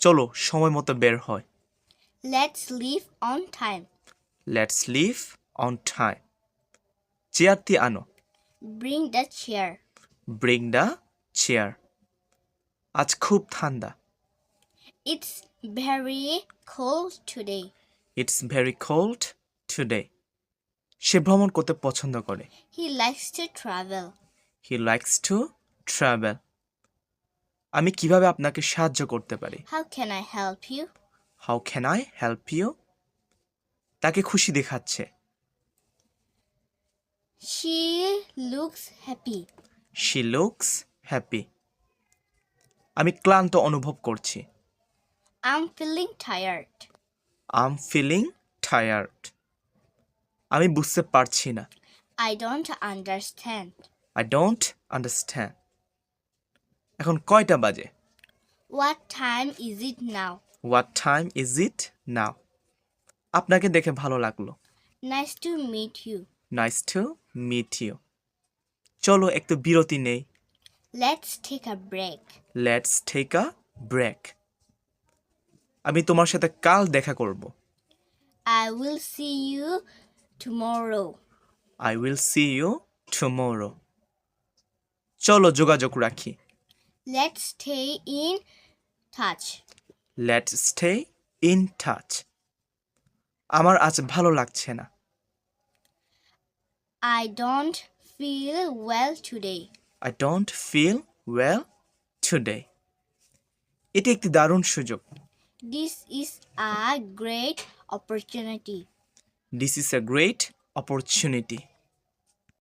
চলো সময় মতো বের হয় Let's leave on time. Let's leave on time চেয়ারটি আনো Bring the chair. Bring the chair আজ খুব ঠান্ডা It's very cold today. It's very cold today সে ভ্রমণ করতে পছন্দ করে he likes to travel. He likes to travel আমি কীভাবে আপনাকে সাহায্য করতে পারি How can I help you? How can I help you তাকে খুশি দেখাচ্ছে She looks happy. She looks happy আমি ক্লান্ত অনুভব করছি I'm feeling tired. I'm feeling tired আমি বুঝতে পারছি না I don't understand. I don't understand এখন কয়টা বাজে? What time is it now? What time is it now আপনাকে দেখে ভালো লাগল। Nice to meet you. Nice to meet you চলো একটু বিরতি নেই। Let's take a break. Let's take a break আমি তোমার সাথে কাল দেখা করব। I will see you tomorrow. I will see you tomorrow চলো যোগাযোগ রাখি। Let's stay in touch. Let's stay in touch আমার আজ ভালো লাগছে না I don't feel well today. I don't feel well today এটি একটি দারুণ সুযোগ This is a great opportunity. This is a great opportunity